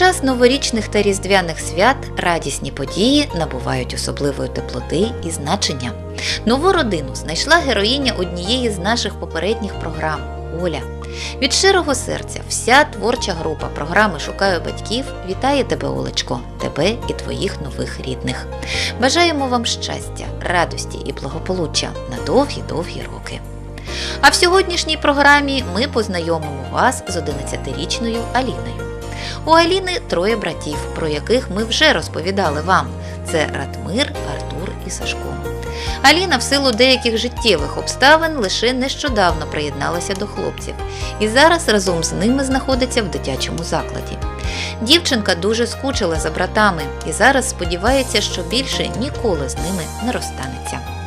Передчас новорічних та різдвяних свят радісні події набувають особливої теплоти і значення. Нову родину знайшла героїня однієї з наших попередніх програм Оля. Від щирого серця вся творча група програми Шукаю батьків вітає тебе, Олечко, тебе і твоїх нових рідних. Бажаємо вам щастя, радості і благополуччя на довгі-довгі роки. А в сьогоднішній програмі ми познайомимо вас з 11-річною Аліною. У Аліни троє братів, про яких ми вже розповідали вам: це Ратмир, Артур і Сашко. Аліна в силу деяких життєвих обставин лише нещодавно приєдналася до хлопців і зараз разом з ними знаходиться в дитячому закладі. Дівчинка дуже скучила за братами і зараз сподівається, що більше ніколи з ними не розстанеться.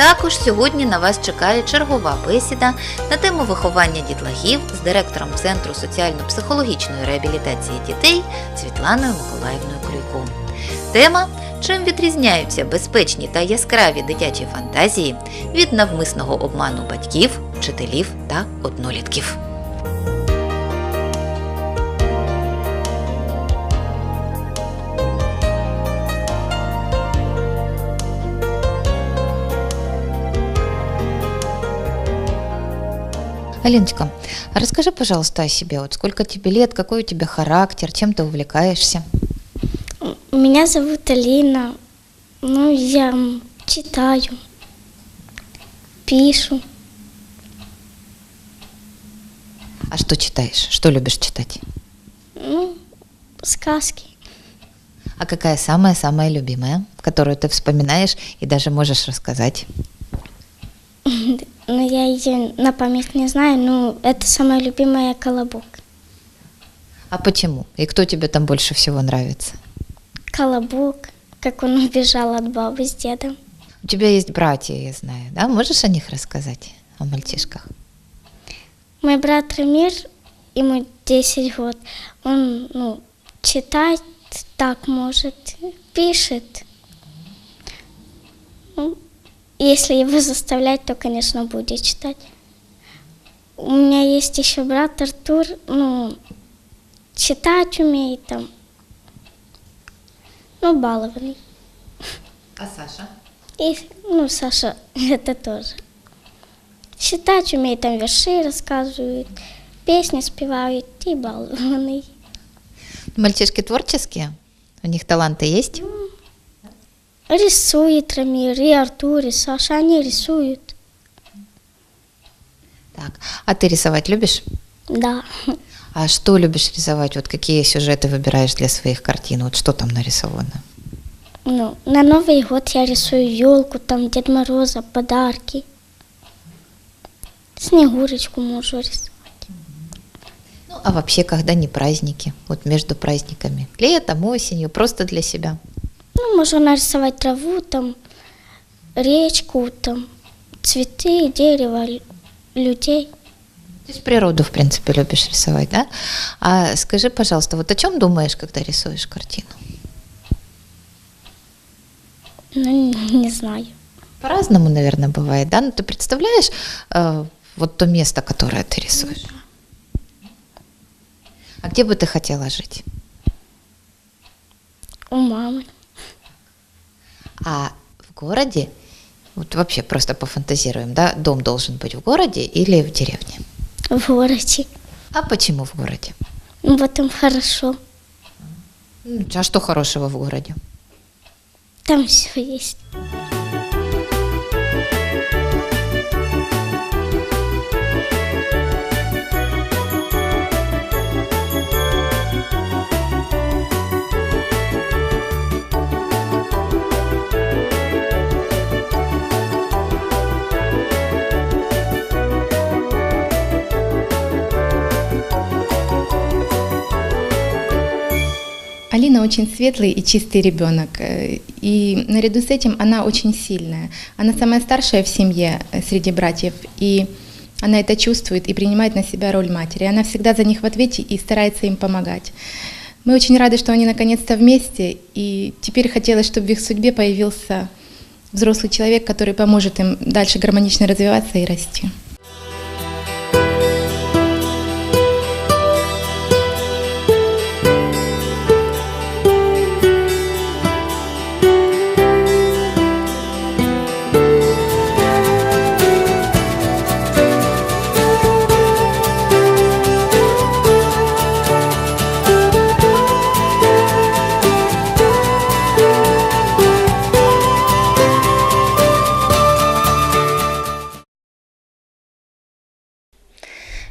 Також сьогодні на вас чекає чергова бесіда на тему виховання дітлахів з директором Центру соціально-психологічної реабілітації дітей Світланою Миколаївною Клюйко. Тема Чим відрізняються безпечні та яскраві дитячі фантазії від навмисного обману батьків, вчителів та однолітків. Алиночка, а расскажи, пожалуйста, о себе. Вот сколько тебе лет, какой у тебя характер, чем ты увлекаешься? Меня зовут Алина. Ну, я читаю, пишу. А что читаешь? Что любишь читать? Ну, сказки. А какая самая-самая любимая, которую ты вспоминаешь и даже можешь рассказать? Я ее на память не знаю, но это самая любимая колобок. А почему? И кто тебе там больше всего нравится? Колобок, как он убежал от бабы с дедом. У тебя есть братья, я знаю, да? Можешь о них рассказать, о мальчишках? Мой брат Рамир, ему 10 год, он, ну, читать так может, пишет. Ну, если его заставлять, то, конечно, будет читать. У меня есть еще брат Артур, ну, читать умеет там, ну, балованный. А Саша? И, ну, Саша, это тоже. Читать умеет, там верши рассказывают, песни спевают и балованный. Мальчишки творческие? У них таланты есть? Рисует Рамир, и Артур, и Саша, они рисуют. Так. А ты рисовать любишь? Да. А что любишь рисовать? Вот какие сюжеты выбираешь для своих картин? Вот что там нарисовано? Ну, на Новый год я рисую елку, там Дед Мороза, подарки. Снегурочку можу рисовать. Ну, а вообще, когда не праздники? Вот между праздниками. Летом, осенью, просто для себя. Ну, можно нарисовать траву, там, речку, там, цветы, дерево, людей. То есть природу, в принципе, любишь рисовать, да? А скажи, пожалуйста, вот о чем думаешь, когда рисуешь картину? Ну, не знаю. По-разному, наверное, бывает, да? Ну, ты представляешь э, вот то место, которое ты рисуешь? А где бы ты хотела жить? У мамы. А в городе, вот вообще просто пофантазируем, да, дом должен быть в городе или в деревне? В городе. А почему в городе? Ну, В этом хорошо. А что хорошего в городе? Там все есть. Алина очень светлый и чистый ребенок. э, И наряду с этим она очень сильная. Она самая старшая в семье э, среди братьев. И она это чувствует и принимает на себя роль матери. Она всегда за них в ответе и старается им помогать. Мы очень рады, что они наконец-то вместе. И теперь хотелось, чтобы в их судьбе появился взрослый человек, который поможет им дальше гармонично развиваться и расти.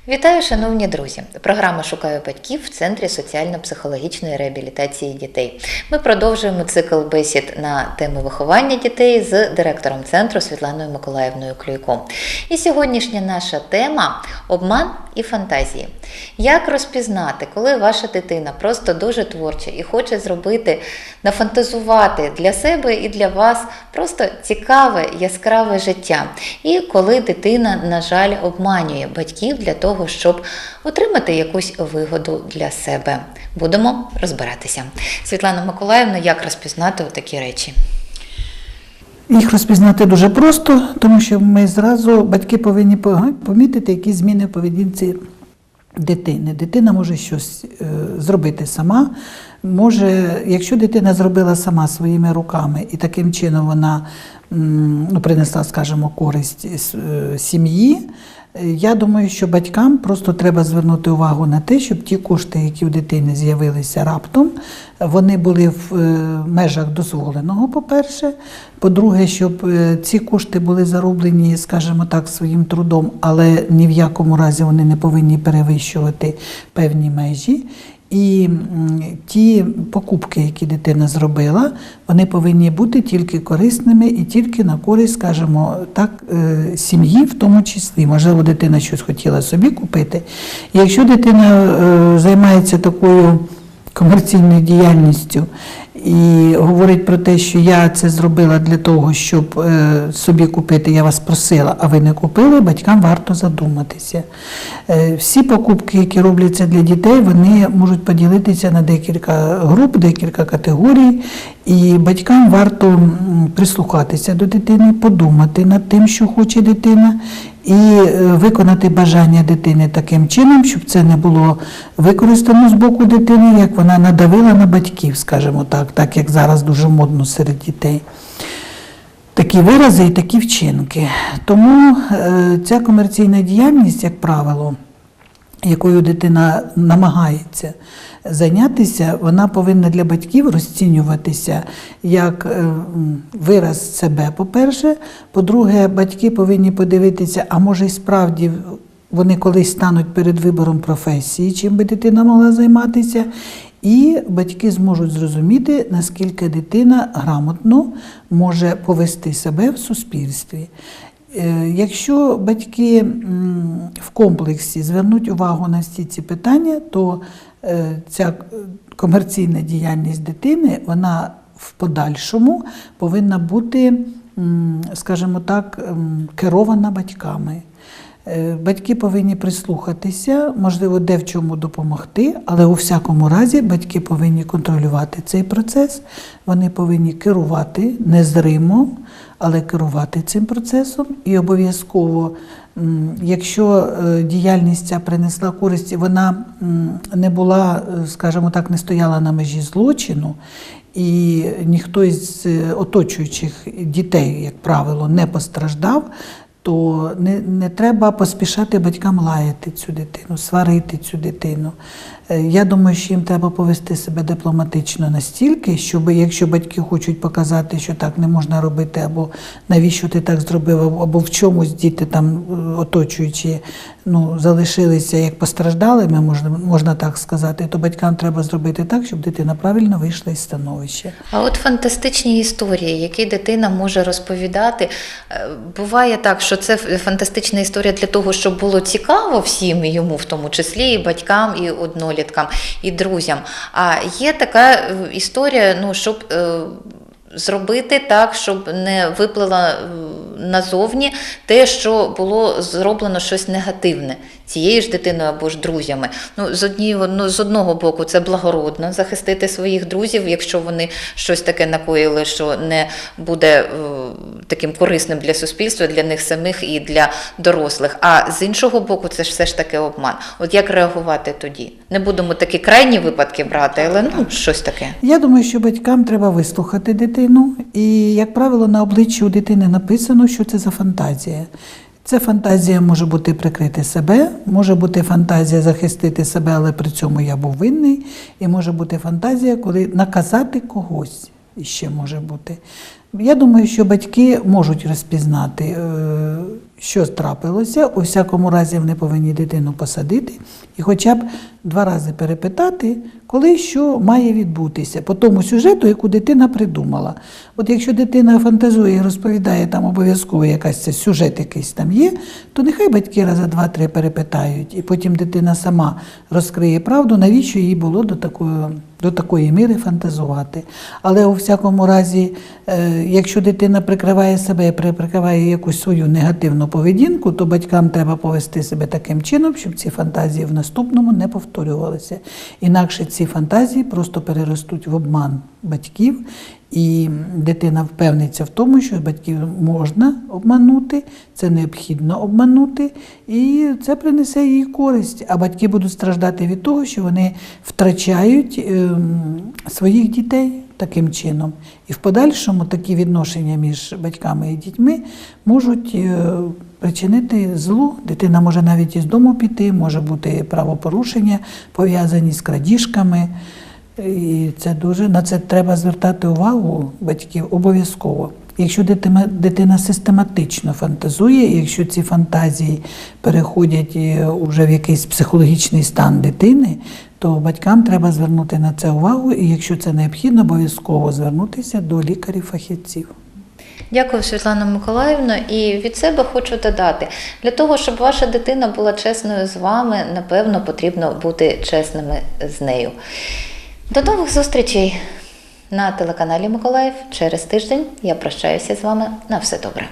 Вітаю, шановні друзі! Програма Шукаю батьків в Центрі соціально-психологічної реабілітації дітей. Ми продовжуємо цикл бесід на тему виховання дітей з директором центру Світланою Миколаївною Клюйко. І сьогоднішня наша тема обман і фантазії. Як розпізнати, коли ваша дитина просто дуже творча і хоче зробити, нафантазувати для себе і для вас просто цікаве, яскраве життя. І коли дитина, на жаль, обманює батьків для того, щоб отримати якусь вигоду для себе. Будемо розбиратися. Світлана Миколаївна, як розпізнати такі речі? Їх розпізнати дуже просто, тому що ми зразу, батьки повинні по- помітити, які зміни в поведінці дитини. Дитина може щось е, зробити сама. Може, якщо дитина зробила сама своїми руками і таким чином вона ну, принесла, скажімо, користь е, сім'ї. Е, Я думаю, що батькам просто треба звернути увагу на те, щоб ті кошти, які в дитини з'явилися раптом, вони були в е, межах дозволеного, по-перше. По-друге, щоб е, ці кошти були зароблені, скажімо так, своїм трудом, але ні в якому разі вони не повинні перевищувати певні межі. І ті покупки, які дитина зробила, вони повинні бути тільки корисними і тільки на користь, скажімо так, е, сім'ї, в тому числі. Можливо, дитина щось хотіла собі купити. І якщо дитина е, займається такою комерційною діяльністю і говорить про те, що я це зробила для того, щоб е, собі купити, я вас просила, а ви не купили, батькам варто задуматися. Е, всі покупки, які робляться для дітей, вони можуть поділитися на декілька груп, декілька категорій, і батькам варто прислухатися до дитини, подумати над тим, що хоче дитина, і е, виконати бажання дитини таким чином, щоб це не було використано з боку дитини, як вона надавила на батьків, скажімо так, так як зараз дуже модно серед дітей. Такі вирази і такі вчинки. Тому е, ця комерційна діяльність, як правило, якою дитина намагається зайнятися, вона повинна для батьків розцінюватися як е, вираз себе, по-перше. По-друге, батьки повинні подивитися, а може і справді вони колись стануть перед вибором професії, чим би дитина могла займатися. І батьки зможуть зрозуміти, наскільки дитина грамотно може повести себе в суспільстві. Е, Якщо батьки в комплексі звернуть увагу на всі ці питання, то е, ця е, комерційна діяльність дитини вона в подальшому повинна бути, скажімо так, керована батьками. Е, Батьки повинні прислухатися, можливо, де в чому допомогти, але у всякому разі батьки повинні контролювати цей процес, вони повинні керувати незримо, але керувати цим процесом. І обов'язково, якщо е, діяльність ця принесла користь, вона не була, е, скажімо так, не стояла на межі злочину. І ніхто із оточуючих дітей, як правило, не постраждав, то не, не треба поспішати батькам лаяти цю дитину, сварити цю дитину. Е, Я думаю, що їм треба повести себе дипломатично настільки, щоб якщо батьки хочуть показати, що так не можна робити, або навіщо ти так зробив, або- в чомусь діти там е, оточуючи ну, залишилися як постраждалими, можна, можна так сказати, то батькам треба зробити так, щоб дитина правильно вийшла із становища. А от фантастичні історії, які дитина може розповідати. Е, Буває так, що це фантастична історія для того, щоб було цікаво всім йому, в тому числі, і батькам, і одноліткам, і друзям. А є така е, історія, ну, щоб. е, Зробити так, щоб не виплило е, назовні те, що було зроблено щось негативне цією ж дитиною або ж друзями. Ну, з, одні, ну, з одного боку, це благородно захистити своїх друзів, якщо вони щось таке накоїли, що не буде е, таким корисним для суспільства, для них самих і для дорослих. А з іншого боку, це ж все ж таки обман. От як реагувати тоді? Не будемо такі крайні випадки брати, але ну щось таке. Я думаю, що батькам треба вислухати дитину, і, як правило, на обличчі у дитини написано, що це за фантазія. Це фантазія може бути прикрити себе, може бути фантазія захистити себе, але при цьому я був винний, і може бути фантазія, коли наказати когось ще може бути. Я думаю, що батьки можуть розпізнати, е, що трапилося, у всякому разі вони повинні дитину посадити і хоча б два рази перепитати, коли що має відбутися по тому сюжету, яку дитина придумала. От якщо дитина фантазує і розповідає, там обов'язково якась це сюжет якийсь там є, то нехай батьки раза два-три перепитають, і потім дитина сама розкриє правду, навіщо їй було до такої, до такої міри фантазувати. Але у всякому разі, е, якщо дитина прикриває себе, і прикриває якусь свою негативну поведінку, то батькам треба повести себе таким чином, щоб ці фантазії в наступному не повторювалися. Інакше ці фантазії просто переростуть в обман батьків, і дитина впевниться в тому, що батьків можна обманути, це необхідно обманути, і це принесе їй користь. А батьки будуть страждати від того, що вони втрачають ем, своїх дітей таким чином. І в подальшому такі відношення між батьками і дітьми можуть е, причинити зло. Дитина може навіть із дому піти, може бути правопорушення пов'язані з крадіжками. І це дуже на це треба звертати увагу батьків обов'язково. Якщо дитина, дитина систематично фантазує, якщо ці фантазії переходять е, уже в якийсь психологічний стан дитини, то батькам треба звернути на це увагу, і якщо це необхідно, обов'язково звернутися до лікарів-фахівців. Дякую, Світлана Миколаївна. І від себе хочу додати: для того, щоб ваша дитина була чесною з вами, напевно, потрібно бути чесними з нею. До нових зустрічей на телеканалі Миколаїв через тиждень. Я прощаюся з вами. На все добре.